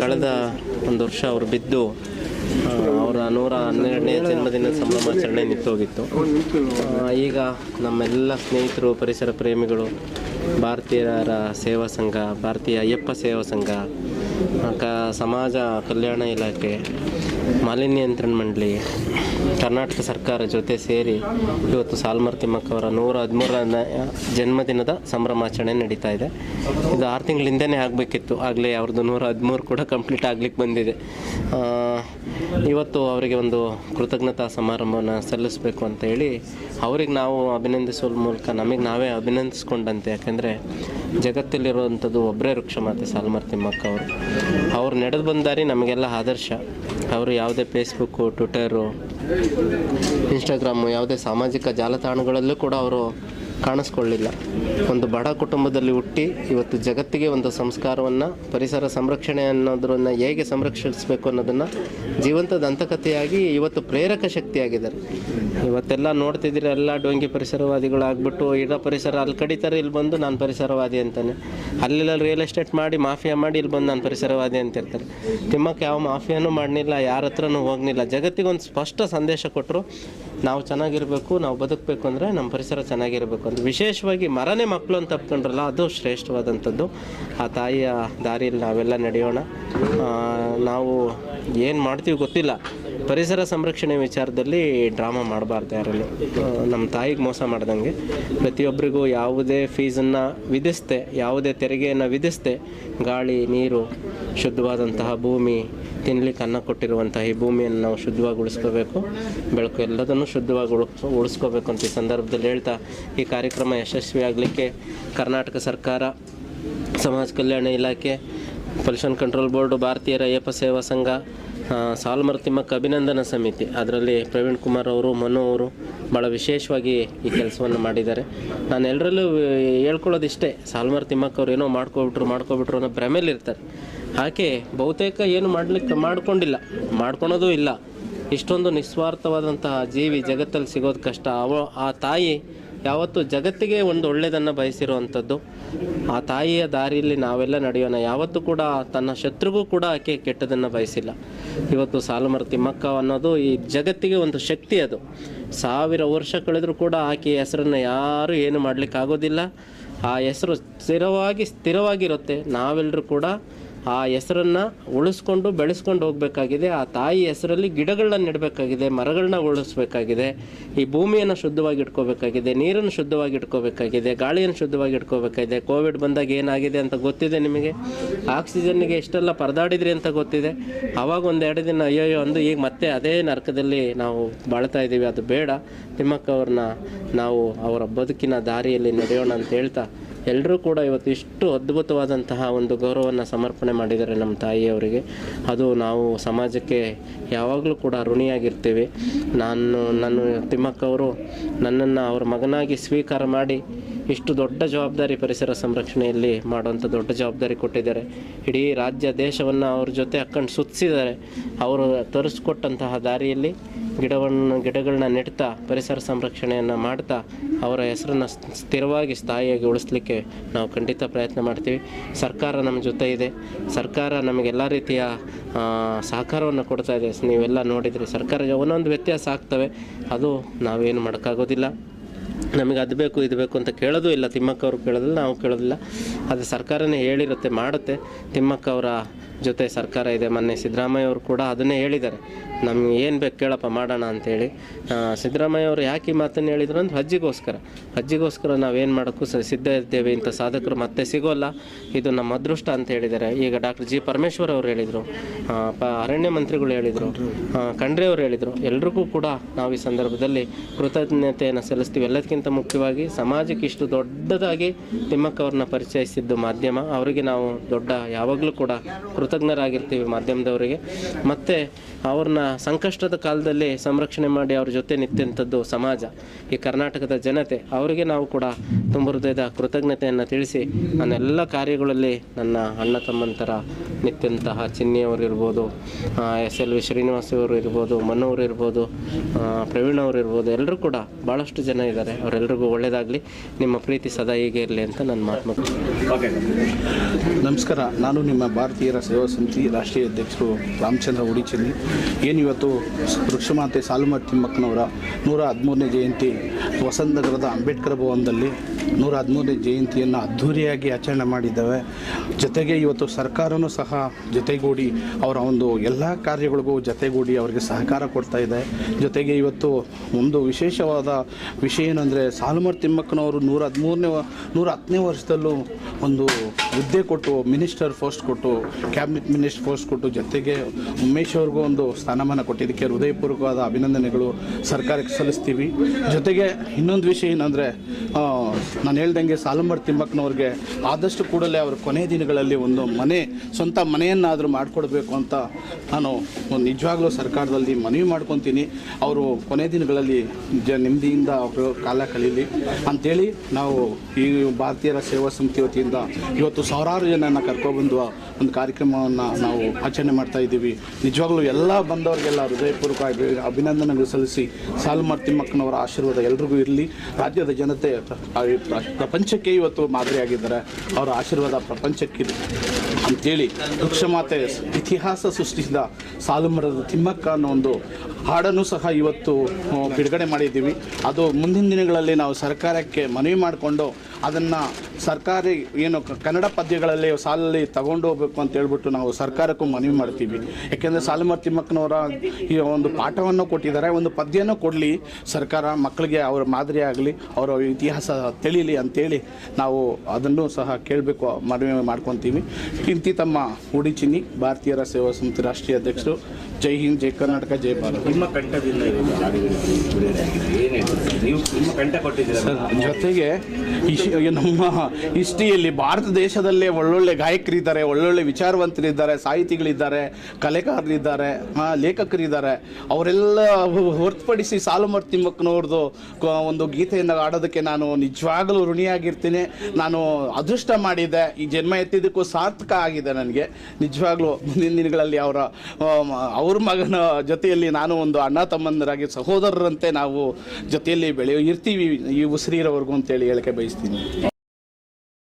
ಕಳೆದ ಒಂದು ವರ್ಷ ಅವರು ಬಿದ್ದು ಅವರ ನೂರ ಹನ್ನೆರಡನೇ ಜನ್ಮದಿನ ಸಂಭ್ರಮಾಚರಣೆ ನಿಂತೋಗಿತ್ತು. ಈಗ ನಮ್ಮೆಲ್ಲ ಸ್ನೇಹಿತರು, ಪರಿಸರ ಪ್ರೇಮಿಗಳು, ಭಾರತೀಯರ ಸೇವಾ ಸಂಘ, ಭಾರತೀಯ ಅಯ್ಯಪ್ಪ ಸೇವಾ ಸಂಘ ಕ, ಸಮಾಜ ಕಲ್ಯಾಣ ಇಲಾಖೆ ಮಾಲಿನ್ಯ ನಿಯಂತ್ರಣ ಮಂಡಳಿ, ಕರ್ನಾಟಕ ಸರ್ಕಾರ ಜೊತೆ ಸೇರಿ ಇವತ್ತು ಸಾಲ್ಮರ್ ತಿಮ್ಮಕ್ಕ ಅವರ ನೂರ ಹದಿಮೂರನೇ ಜನ್ಮದಿನದ ಸಂಭ್ರಮಾಚರಣೆ ನಡೀತಾ ಇದೆ. ಇದು ಆರು ತಿಂಗಳಿಂದನೇ ಆಗಬೇಕಿತ್ತು. ಆಗಲೇ ಅವ್ರದ್ದು ನೂರ ಹದಿಮೂರು ಕೂಡ ಕಂಪ್ಲೀಟ್ ಆಗ್ಲಿಕ್ಕೆ ಬಂದಿದೆ. ಇವತ್ತು ಅವರಿಗೆ ಒಂದು ಕೃತಜ್ಞತಾ ಸಮಾರಂಭವನ್ನು ಸಲ್ಲಿಸಬೇಕು ಅಂತ ಹೇಳಿ ಅವ್ರಿಗೆ ನಾವು ಅಭಿನಂದಿಸುವ ಮೂಲಕ ನಮಗೆ ನಾವೇ ಅಭಿನಂದಿಸ್ಕೊಂಡಂತೆ. ಯಾಕೆಂದರೆ ಜಗತ್ತಲ್ಲಿರುವಂಥದ್ದು ಒಬ್ಬರೇ ವೃಕ್ಷ ಮಾತೆ ಸಾಲ್ಮರ್ ತಿಮ್ಮಕ್ಕ ಅವರು. ಅವ್ರು ನಡೆದು ಬಂದಾರಿ ನಮಗೆಲ್ಲ ಆದರ್ಶ. ಅವರು ಯಾವುದೇ ಫೇಸ್ಬುಕ್ಕು ಟ್ವಿಟರು ಇನ್ಸ್ಟಾಗ್ರಾಮು ಯಾವುದೇ ಸಾಮಾಜಿಕ ಜಾಲತಾಣಗಳಲ್ಲೂ ಕೂಡ ಅವರು ಕಾಣಿಸ್ಕೊಳ್ಳಿಲ್ಲ. ಒಂದು ಬಡ ಕುಟುಂಬದಲ್ಲಿ ಹುಟ್ಟಿ ಇವತ್ತು ಜಗತ್ತಿಗೆ ಒಂದು ಸಂಸ್ಕಾರವನ್ನು, ಪರಿಸರ ಸಂರಕ್ಷಣೆ ಅನ್ನೋದನ್ನು ಹೇಗೆ ಸಂರಕ್ಷಿಸಬೇಕು ಅನ್ನೋದನ್ನು ಜೀವಂತ ದಂತಕಥೆಯಾಗಿ ಇವತ್ತು ಪ್ರೇರಕ ಶಕ್ತಿಯಾಗಿದ್ದಾರೆ. ಇವತ್ತೆಲ್ಲ ನೋಡ್ತಿದ್ದೀರಿ, ಎಲ್ಲ ಡೊಂಗಿ ಪರಿಸರವಾದಿಗಳಾಗ್ಬಿಟ್ಟು, ಇರೋ ಪರಿಸರ ಅಲ್ಲಿ ಕಡಿತಾರೆ, ಇಲ್ಲಿ ಬಂದು ನಾನು ಪರಿಸರವಾದಿ ಅಂತಾನೆ. ಅಲ್ಲೆಲ್ಲ ರಿಯಲ್ ಎಸ್ಟೇಟ್ ಮಾಡಿ, ಮಾಫಿಯಾ ಮಾಡಿ, ಇಲ್ಲಿ ಬಂದು ನಾನು ಪರಿಸರವಾದಿ ಅಂತ ಇರ್ತಾರೆ ತಿಮ್ಮಕ್ಕೆ ಯಾವ ಮಾಫಿಯಾನೂ ಮಾಡಲಿಲ್ಲ ಯಾರ ಹತ್ರನೂ ಹೋಗಲಿಲ್ಲ ಜಗತ್ತಿಗೆ ಒಂದು ಸ್ಪಷ್ಟ ಸಂದೇಶ ಕೊಟ್ಟರು ನಾವು ಚೆನ್ನಾಗಿರಬೇಕು, ನಾವು ಬದುಕಬೇಕು ಅಂದರೆ ನಮ್ಮ ಪರಿಸರ ಚೆನ್ನಾಗಿರಬೇಕು ಅಂತ. ವಿಶೇಷವಾಗಿ ಮರನೇ ಮಕ್ಕಳು ಅಂತ ತಪ್ಕೊಂಡ್ರಲ್ಲ ಅದು ಶ್ರೇಷ್ಠವಾದಂಥದ್ದು. ಆ ತಾಯಿಯ ದಾರಿಯಲ್ಲಿ ನಾವೆಲ್ಲ ನಡೆಯೋಣ. ನಾವು ಏನು ಮಾಡ್ತೀವಿ ಗೊತ್ತಿಲ್ಲ. ಪರಿಸರ ಸಂರಕ್ಷಣೆ ವಿಚಾರದಲ್ಲಿ ಡ್ರಾಮಾ ಮಾಡಬಾರ್ದು ಯಾರಲ್ಲಿ. ನಮ್ಮ ತಾಯಿಗೆ ಮೋಸ ಮಾಡ್ದಂಗೆ. ಪ್ರತಿಯೊಬ್ಬರಿಗೂ ಯಾವುದೇ ಫೀಸನ್ನು ವಿಧಿಸ್ತೆ, ಯಾವುದೇ ತೆರಿಗೆಯನ್ನು ವಿಧಿಸ್ತೆ, ಗಾಳಿ, ನೀರು, ಶುದ್ಧವಾದಂತಹ ಭೂಮಿ ತಿನ್ಲಿಕ್ಕೆ ಅನ್ನ ಕೊಟ್ಟಿರುವಂತಹ ಈ ಭೂಮಿಯನ್ನು ನಾವು ಶುದ್ಧವಾಗಿ ಉಳಿಸ್ಕೋಬೇಕು. ಬೆಳಕು ಎಲ್ಲದನ್ನು ಶುದ್ಧವಾಗಿ ಉಳ್, ಉಳಿಸ್ಕೋಬೇಕು ಅಂತ ಈ ಸಂದರ್ಭದಲ್ಲಿ ಹೇಳ್ತಾ ಈ ಕಾರ್ಯಕ್ರಮ ಯಶಸ್ವಿ ಆಗಲಿಕ್ಕೆ ಕರ್ನಾಟಕ ಸರ್ಕಾರ, ಸಮಾಜ ಕಲ್ಯಾಣ ಇಲಾಖೆ, ಪೊಲ್ಯೂಷನ್ ಕಂಟ್ರೋಲ್ ಬೋರ್ಡು, ಭಾರತೀಯರ ಏಪ ಸೇವಾ ಸಂಘ ಸಾಲ್ಮರ್ ತಿಮ್ಮಕ್ಕ ಅಭಿನಂದನಾ ಸಮಿತಿ, ಅದರಲ್ಲಿ ಪ್ರವೀಣ್ ಕುಮಾರ್ ಅವರು, ಮನು ಅವರು ಭಾಳ ವಿಶೇಷವಾಗಿ ಈ ಕೆಲಸವನ್ನು ಮಾಡಿದ್ದಾರೆ. ನಾನು ಎಲ್ಲರಲ್ಲೂ ಹೇಳ್ಕೊಳ್ಳೋದಿಷ್ಟೇ, ಸಾಲ್ಮರ್ ತಿಮ್ಮಕ್ಕ ಏನೋ ಮಾಡ್ಕೊಬಿಟ್ರು ಮಾಡ್ಕೊಬಿಟ್ರು ಅನ್ನೋ ಭ್ರಮೆಲಿರ್ತಾರೆ. ಆಕೆ ಬಹುತೇಕ ಏನು ಮಾಡ್ಲಿಕ್ಕೆ ಮಾಡ್ಕೊಂಡಿಲ್ಲ. ಮಾಡ್ಕೊಳೋದು ಇಲ್ಲ. ಇಷ್ಟೊಂದು ನಿಸ್ವಾರ್ಥವಾದಂತಹ ಜೀವಿ ಜಗತ್ತಲ್ಲಿ ಸಿಗೋದು ಕಷ್ಟ. ಅವ ಆ ತಾಯಿ ಯಾವತ್ತು ಜಗತ್ತಿಗೆ ಒಂದು ಒಳ್ಳೆಯದನ್ನು ಬಯಸಿರುವಂಥದ್ದು. ಆ ತಾಯಿಯ ದಾರಿಯಲ್ಲಿ ನಾವೆಲ್ಲ ನಡೆಯೋಣ. ಯಾವತ್ತೂ ಕೂಡ ತನ್ನ ಶತ್ರುಗೂ ಕೂಡ ಆಕೆ ಕೆಟ್ಟದನ್ನು ಬಯಸಿಲ್ಲ. ಇವತ್ತು ಸಾಲುಮರ ತಿಮ್ಮಕ್ಕ ಅನ್ನೋದು ಈ ಜಗತ್ತಿಗೆ ಒಂದು ಶಕ್ತಿ ಅದು. ಸಾವಿರ ವರ್ಷ ಕಳೆದರೂ ಕೂಡ ಆಕೆಯ ಹೆಸರನ್ನು ಯಾರೂ ಏನು ಮಾಡಲಿಕ್ಕಾಗೋದಿಲ್ಲ. ಆ ಹೆಸರು ಸ್ಥಿರವಾಗಿ ಸ್ಥಿರವಾಗಿರುತ್ತೆ. ನಾವೆಲ್ಲರೂ ಕೂಡ ಆ ಹೆಸರನ್ನು ಉಳಿಸ್ಕೊಂಡು ಬೆಳೆಸ್ಕೊಂಡು ಹೋಗಬೇಕಾಗಿದೆ. ಆ ತಾಯಿ ಹೆಸರಲ್ಲಿ ಗಿಡಗಳನ್ನ ನೆಡಬೇಕಾಗಿದೆ, ಮರಗಳನ್ನ ಉಳಿಸ್ಬೇಕಾಗಿದೆ. ಈ ಭೂಮಿಯನ್ನು ಶುದ್ಧವಾಗಿ ಇಟ್ಕೋಬೇಕಾಗಿದೆ, ನೀರನ್ನು ಶುದ್ಧವಾಗಿ ಇಟ್ಕೋಬೇಕಾಗಿದೆ, ಗಾಳಿಯನ್ನು ಶುದ್ಧವಾಗಿ ಇಟ್ಕೋಬೇಕಾಗಿದೆ. ಕೋವಿಡ್ ಬಂದಾಗ ಏನಾಗಿದೆ ಅಂತ ಗೊತ್ತಿದೆ ನಿಮಗೆ? ಆಕ್ಸಿಜನ್ಗೆ ಎಷ್ಟೆಲ್ಲ ಪರದಾಡಿದ್ರಿ ಅಂತ ಗೊತ್ತಿದೆ? ಒಂದು ಎರಡು ದಿನ ಅಯ್ಯೋ ಒಂದು ಈಗ ಮತ್ತೆ ಅದೇ ನರಕದಲ್ಲಿ ನಾವು ಬಾಳ್ತಾ ಇದ್ದೀವಿ. ಅದು ಬೇಡ. ತಿಮ್ಮಕ್ಕ ಅವ್ರನ್ನ ನಾವು ಅವರ ಬದುಕಿನ ದಾರಿಯಲ್ಲಿ ನಡೆಯೋಣ ಅಂತ ಹೇಳ್ತಾ ಎಲ್ಲರೂ ಕೂಡ ಇವತ್ತು ಇಷ್ಟು ಅದ್ಭುತವಾದಂತಹ ಒಂದು ಗೌರವವನ್ನು ಸಮರ್ಪಣೆ ಮಾಡಿದ್ದಾರೆ ನಮ್ಮ ತಾಯಿಯವರಿಗೆ. ಅದು ನಾವು ಸಮಾಜಕ್ಕೆ ಯಾವಾಗಲೂ ಕೂಡ ಋಣಿಯಾಗಿರ್ತೀವಿ. ನಾನು ನಾನು ತಿಮ್ಮಕ್ಕ ಅವರು ನನ್ನನ್ನು ಅವ್ರ ಮಗನಾಗಿ ಸ್ವೀಕಾರ ಮಾಡಿ ಇಷ್ಟು ದೊಡ್ಡ ಜವಾಬ್ದಾರಿ ಪರಿಸರ ಸಂರಕ್ಷಣೆಯಲ್ಲಿ ಮಾಡುವಂಥ ದೊಡ್ಡ ಜವಾಬ್ದಾರಿ ಕೊಟ್ಟಿದ್ದಾರೆ. ಇಡೀ ರಾಜ್ಯ ದೇಶವನ್ನು ಅವ್ರ ಜೊತೆ ಹಾಕೊಂಡು ಸುತ್ತಿಸಿದ್ದಾರೆ. ಅವರು ತರಿಸ್ಕೊಟ್ಟಂತಹ ದಾರಿಯಲ್ಲಿ ಗಿಡವನ್ನು ಗಿಡಗಳನ್ನ ನೆಡ್ತಾ, ಪರಿಸರ ಸಂರಕ್ಷಣೆಯನ್ನು ಮಾಡ್ತಾ ಅವರ ಹೆಸರನ್ನು ಸ್ಥಿರವಾಗಿ ಸ್ಥಾಯಿಯಾಗಿ ಉಳಿಸ್ಲಿಕ್ಕೆ ನಾವು ಖಂಡಿತ ಪ್ರಯತ್ನ ಮಾಡ್ತೀವಿ. ಸರ್ಕಾರ ನಮ್ಮ ಜೊತೆ ಇದೆ. ಸರ್ಕಾರ ನಮಗೆಲ್ಲ ರೀತಿಯ ಸಹಕಾರವನ್ನು ಕೊಡ್ತಾ ಇದೆ. ನೀವೆಲ್ಲ ನೋಡಿದ್ರಿ ಸರ್ಕಾರ ಒಂದೊಂದು ವ್ಯತ್ಯಾಸ ಆಗ್ತವೆ. ಅದು ನಾವೇನು ಮಾಡೋಕ್ಕಾಗೋದಿಲ್ಲ. ನಮಗೆ ಅದು ಬೇಕು, ಇದು ಬೇಕು ಅಂತ ಕೇಳೋದೂ ಇಲ್ಲ. ತಿಮ್ಮಕ್ಕ ಅವರು ಕೇಳೋದಿಲ್ಲ, ನಾವು ಕೇಳೋದಿಲ್ಲ. ಅದು ಸರ್ಕಾರನೇ ಹೇಳಿರುತ್ತೆ, ಮಾಡುತ್ತೆ. ತಿಮ್ಮಕ್ಕ ಅವರ ಜೊತೆ ಸರ್ಕಾರ ಇದೆ. ಮೊನ್ನೆ ಸಿದ್ದರಾಮಯ್ಯ ಅವರು ಕೂಡ ಅದನ್ನೇ ಹೇಳಿದ್ದಾರೆ. ನಮ್ಗೆ ಏನು ಬೇಕು ಕೇಳಪ್ಪ ಮಾಡೋಣ ಅಂತೇಳಿ. ಸಿದ್ದರಾಮಯ್ಯ ಅವರು ಯಾಕೆ ಈ ಮಾತನ್ನು ಹೇಳಿದ್ರು ಅಂದ್ರೆ ಹಜ್ಜಿಗೋಸ್ಕರ ಹಜ್ಜಿಗೋಸ್ಕರ ನಾವೇನು ಮಾಡೋಕ್ಕೂ ಸಿದ್ಧ ಇದ್ದೇವೆ ಇಂಥ ಸಾಧಕರು ಮತ್ತೆ ಸಿಗೋಲ್ಲ. ಇದು ನಮ್ಮ ಅದೃಷ್ಟ ಅಂತ ಹೇಳಿದ್ದಾರೆ. ಈಗ ಡಾಕ್ಟರ್ ಜಿ ಪರಮೇಶ್ವರ್ ಅವರು ಹೇಳಿದರು. ಅರಣ್ಯ ಮಂತ್ರಿಗಳು ಹೇಳಿದರು. ಖಂಡ್ರೆ ಅವರು ಹೇಳಿದರು. ಎಲ್ರಿಗೂ ಕೂಡ ನಾವು ಈ ಸಂದರ್ಭದಲ್ಲಿ ಕೃತಜ್ಞತೆಯನ್ನು ಸಲ್ಲಿಸ್ತೀವಿ. ಎಲ್ಲದಕ್ಕಿಂತ ಮುಖ್ಯವಾಗಿ ಸಮಾಜಕ್ಕೆ ಇಷ್ಟು ದೊಡ್ಡದಾಗಿ ತಿಮ್ಮಕ್ಕ ಅವ್ರನ್ನ ಪರಿಚಯಿಸಿದ್ದು ಮಾಧ್ಯಮ. ಅವರಿಗೆ ನಾವು ದೊಡ್ಡ ಯಾವಾಗಲೂ ಕೂಡ ಕೃತಜ್ಞರಾಗಿರ್ತೀವಿ ಮಾಧ್ಯಮದವರಿಗೆ. ಮತ್ತು ಅವ್ರನ್ನ ಸಂಕಷ್ಟದ ಕಾಲದಲ್ಲಿ ಸಂರಕ್ಷಣೆ ಮಾಡಿ ಅವ್ರ ಜೊತೆ ನಿಂತಂಥದ್ದು ಸಮಾಜ, ಈ ಕರ್ನಾಟಕದ ಜನತೆ, ಅವರಿಗೆ ನಾವು ಕೂಡ ತುಂಬ ಹೃದಯದ ಕೃತಜ್ಞತೆಯನ್ನು ತಿಳಿಸಿ ನನ್ನೆಲ್ಲ ಕಾರ್ಯಗಳಲ್ಲಿ ನನ್ನ ಅಣ್ಣ ತಮ್ಮಂತರ ನಿಂತಹ ಚಿನ್ನಿಯವರು ಇರ್ಬೋದು ಎಸ್ ಎಲ್ ವಿ ಶ್ರೀನಿವಾಸ್ ಅವರು ಇರ್ಬೋದು ಮನೋರು ಇರ್ಬೋದು ಪ್ರವೀಣ್ ಅವರು ಇರ್ಬೋದು, ಎಲ್ಲರೂ ಕೂಡ ಭಾಳಷ್ಟು ಜನ ಇದ್ದಾರೆ. ಅವರೆಲ್ಲರಿಗೂ ಒಳ್ಳೆಯದಾಗಲಿ, ನಿಮ್ಮ ಪ್ರೀತಿ ಸದಾ ಹೀಗೆ ಇರಲಿ ಅಂತ ನನ್ನ ಮಾತು. ನಮಸ್ಕಾರ. ನಾನು ನಿಮ್ಮ ಭಾರತೀಯರ ಸೇವಾ ಸೇವಾ ಸಮಿತಿ ರಾಷ್ಟ್ರೀಯ ಅಧ್ಯಕ್ಷರು ರಾಮಚಂದ್ರ ಉಡಿಚಿಲ್ಲಿ ಏನು ಇವತ್ತು ವೃಕ್ಷಮಾತೆ ಸಾಲುಮರ ತಿಮ್ಮಕ್ಕನವರ ನೂರ ಹದಿಮೂರನೇ ಜಯಂತಿ? ವಸಂತನಗರದ ಅಂಬೇಡ್ಕರ್ ಭವನದಲ್ಲಿ ನೂರ ಹದಿಮೂರನೇ ಜಯಂತಿಯನ್ನು ಅದ್ಧೂರಿಯಾಗಿ ಆಚರಣೆ ಮಾಡಿದ್ದಾವೆ. ಜೊತೆಗೆ ಇವತ್ತು ಸರ್ಕಾರನೂ ಸಹ ಜೊತೆಗೂಡಿ ಅವರ ಒಂದು ಎಲ್ಲ ಕಾರ್ಯಗಳಿಗೂ ಜೊತೆಗೂಡಿ ಅವರಿಗೆ ಸಹಕಾರ ಕೊಡ್ತಾ ಇದೆ. ಜೊತೆಗೆ ಇವತ್ತು ಒಂದು ವಿಶೇಷವಾದ ವಿಷಯ ಏನಂದರೆ ಸಾಲುಮರ್ ತಿಮ್ಮಕ್ಕನವರು ನೂರ ಹದಿಮೂರನೇ ನೂರ ಹತ್ತನೇ ವರ್ಷದಲ್ಲೂ ಒಂದು ಹುದ್ದೆ ಕೊಟ್ಟು ಮಿನಿಸ್ಟರ್ ಪೋಸ್ಟ್ ಕೊಟ್ಟು, ಕ್ಯಾಬಿನೆಟ್ ಮಿನಿಸ್ಟರ್ ಪೋಸ್ಟ್ ಕೊಟ್ಟು ಜೊತೆಗೆ ಉಮೇಶ್ ಅವ್ರಿಗೂ ಒಂದು ಸ್ಥಾನಮಾನ ಕೊಟ್ಟಿದ್ದಕ್ಕೆ ಹೃದಯಪೂರ್ವಕವಾದ ಅಭಿನಂದನೆಗಳು ಸರ್ಕಾರಕ್ಕೆ ಸಲ್ಲಿಸ್ತೀವಿ. ಜೊತೆಗೆ ಇನ್ನೊಂದು ವಿಷಯ ಏನಂದರೆ ನಾನು ಹೇಳ್ದಂಗೆ ಸಾಲಂಬರ್ ತಿಮ್ಮಕ್ಕನವ್ರಿಗೆ ಆದಷ್ಟು ಕೂಡಲೇ ಅವರು ಕೊನೆ ದಿನಗಳಲ್ಲಿ ಒಂದು ಮನೆ, ಸ್ವಂತ ಮನೆಯನ್ನಾದರೂ ಮಾಡಿಕೊಡ್ಬೇಕು ಅಂತ ನಾನು ನಿಜವಾಗ್ಲೂ ಸರ್ಕಾರದಲ್ಲಿ ಮನವಿ ಮಾಡ್ಕೊತೀನಿ. ಅವರು ಕೊನೆ ದಿನಗಳಲ್ಲಿ ಜ, ನೆಮ್ಮದಿಯಿಂದ ಅವರು ಕಾಲ ಕಳೀಲಿ. ಅಂಥೇಳಿ ನಾವು ಈ ಭಾರತೀಯರ ಸೇವಾ ಸಮಿತಿ ವತಿಯಿಂದ ಇವತ್ತು ಸಾವಿರಾರು ಜನನ ಕರ್ಕೊಬಂದು ಒಂದು ಕಾರ್ಯಕ್ರಮವನ್ನು ನಾವು ಆಚರಣೆ ಮಾಡ್ತಾ ಇದ್ದೀವಿ. ನಿಜವಾಗ್ಲೂ ಎಲ್ಲ ಬಂದವರಿಗೆಲ್ಲ ಹೃದಯಪೂರ್ವಕ ಅಭಿ- ಅಭಿನಂದನೆಗಳು ಸಲ್ಲಿಸಿ ಸಾಲುಮಾರ್ ತಿಮ್ಮಕ್ಕನವರ ಆಶೀರ್ವಾದ ಎಲ್ರಿಗೂ ಇರಲಿ. ರಾಜ್ಯದ ಜನತೆ ಪ್ರಪಂಚಕ್ಕೆ ಇವತ್ತು ಮಾದರಿಯಾಗಿದ್ದಾರೆ. ಅವರ ಆಶೀರ್ವಾದ ಪ್ರಪಂಚಕ್ಕಿದೆ ಅಂತೇಳಿ ವೃಕ್ಷಮಾತೆ ಇತಿಹಾಸ ಸೃಷ್ಟಿಸಿದ ಸಾಲುಮರದ ತಿಮ್ಮಕ್ಕ ಅನ್ನೋ ಒಂದು ಹಾಡನ್ನು ಸಹ ಇವತ್ತು ಬಿಡುಗಡೆ ಮಾಡಿದ್ದೀವಿ. ಅದು ಮುಂದಿನ ದಿನಗಳಲ್ಲಿ ನಾವು ಸರ್ಕಾರಕ್ಕೆ ಮನವಿ ಮಾಡಿಕೊಂಡು ಅದನ್ನು ಸರ್ಕಾರಿ ಏನು ಕನ್ನಡ ಪದ್ಯಗಳಲ್ಲಿ ಸಾಲಲ್ಲಿ ತಗೊಂಡು ಹೋಗ್ಬೇಕು ಅಂತ ಹೇಳ್ಬಿಟ್ಟು ನಾವು ಸರ್ಕಾರಕ್ಕೂ ಮನವಿ ಮಾಡ್ತೀವಿ. ಯಾಕೆಂದರೆ ಸಾಲುಮರ್ ತಿಮ್ಮಕ್ಕನವರ ಈ ಒಂದು ಪಾಠವನ್ನು ಕೊಟ್ಟಿದ್ದಾರೆ, ಒಂದು ಪದ್ಯನೂ ಕೊಡಲಿ, ಸರ್ಕಾರ ಮಕ್ಕಳಿಗೆ ಅವರ ಮಾದರಿ ಆಗಲಿ, ಅವರ ಇತಿಹಾಸ ತಿಳಿಲಿ ಅಂತೇಳಿ ನಾವು ಅದನ್ನು ಸಹ ಕೇಳಬೇಕು, ಮನವಿ ಮಾಡ್ಕೊತೀವಿ. ಇಂತಿ ತಮ್ಮ ಉಡಿಚಿನಿ ಭಾರತೀಯರ ಸೇವಾ ಸಮಿತಿ ರಾಷ್ಟ್ರೀಯ ಅಧ್ಯಕ್ಷರು ಜೈ ಹಿಂದ್ ಜೈ ಕರ್ನಾಟಕ ಜೈ ಭಾರತ. ನಿಮ್ಮ ಕಂಠದಿಂದ ನೀವು ನಿಮ್ಮ ಕಂಠ ಕೊಟ್ಟಿದ್ದೀರ? ಜೊತೆಗೆ ನಮ್ಮ ಹಿಸ್ಟ್ರಿಯಲ್ಲಿ ಭಾರತ ದೇಶದಲ್ಲೇ ಒಳ್ಳೊಳ್ಳೆ ಗಾಯಕರಿದ್ದಾರೆ ಒಳ್ಳೊಳ್ಳೆ ವಿಚಾರವಂತರಿದ್ದಾರೆ ಸಾಹಿತಿಗಳಿದ್ದಾರೆ ಕಲೆಕಾರರಿದ್ದಾರೆ ಲೇಖಕರಿದ್ದಾರೆ. ಅವರೆಲ್ಲ ಹೊರತುಪಡಿಸಿ ಸಾಲುಮರ್ ತಿಮ್ಮಕ್ಕನವ್ರದ್ದು ಕ- ಒಂದು ಗೀತೆಯನ್ನು ಆಡೋದಕ್ಕೆ ನಾನು ನಿಜವಾಗಲೂ ಋಣಿಯಾಗಿರ್ತೀನಿ. ನಾನು ಅದೃಷ್ಟ ಮಾಡಿದ್ದೆ ಈ ಜನ್ಮ ಎತ್ತಿದ್ದಕ್ಕೂ ಸಾರ್ಥಕ ಆಗಿದೆ ನನಗೆ. ನಿಜವಾಗ್ಲೂ ಮುಂದಿನ ದಿನಗಳಲ್ಲಿ ಅವರ ಅವ್ರ ಮಗನ ಜೊತೆಯಲ್ಲಿ ನಾನು ಒಂದು ಅಣ್ಣ ತಮ್ಮಂದರಾಗಿ ಸಹೋದರರಂತೆ ನಾವು ಜೊತೆಯಲ್ಲಿ ಬೆಳೆಯೋ ಇರ್ತೀವಿ ಈ ಉಸಿರಿರೋವರೆಗೂ ಅಂತೇಳಿ ಹೇಳಕ್ಕೆ ಬಯಸ್ತೀನಿ.